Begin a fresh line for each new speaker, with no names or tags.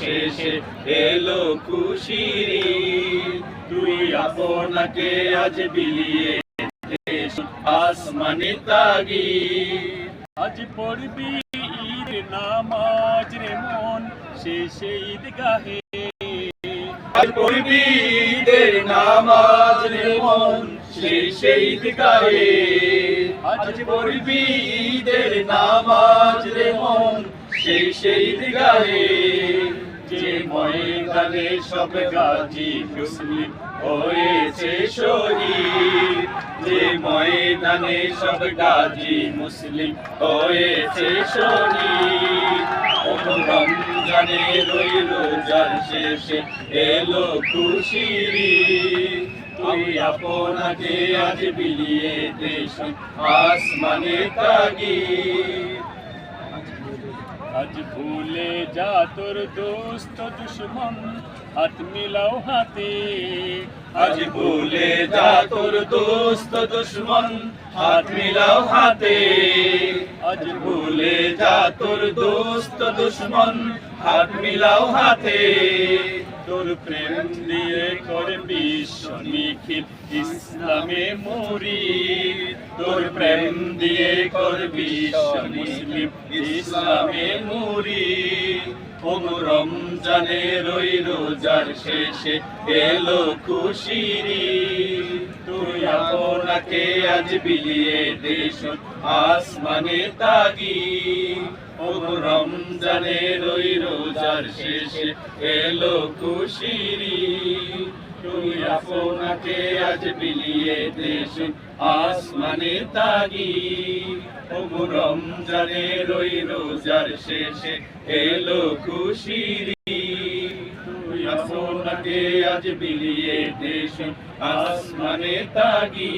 শেষে এলো খুশির। তুই আপনাকে আজ বিলিয়ে আসমানে তাগি।
আজ পড়বি ঈদ নামাজ রে মন, শেষে ঈদ গাহে
আজ পড়বি ঈদের নামাজ রে মন, শেষে ঈদ গায়ে আজ পড়বি ঈদের নামাজ রে মন, শেষে ঈদ গায়ে যে ময়দানে সব গাজী মুসলিম হয়েছে শহীদ যে ময়দানে সব গাজী মুসলিম, হয়েছে শহীদ রমজানে রই রোজার শেষে এলো খুশির। তুই আপনাকে আজ বিলিয়ে দেশ আসমানে তাগি
আজ ভুলে যা তোর দোস্ত দুশ্মন হাত মিলাও হাতে।
আজ ভুলে যা তোর দোস্ত দুশ্মন হাত মিলাও হাতে। আজ ভুলে যা তোর দোস্ত দুশ্মন হাত মিলাও হাতে।
তোর প্রেম দিয়ে কর বিশ্ব নিখিল ইসলামে মরি
তোর প্রেম দিয়ে কর বিশ্ব মুসলিম ইসলামে মুরি ওগো রমজানে রই রোজার শেষে এলো খুশির। তুই আপনাকে আজ বিলিয়ে দেশ আসমানে তাগি ওগো রমজানে রই রোজার শেষে এলো খুশির। তুই আপনাকে আজ বিলিয়ে দেশ আসমানে তাগি ওগো রমজানে রই রোজার শেষে এলো খুশির। তুই আপনাকে আজ বিলিয়ে দেশ আসমানে তাগি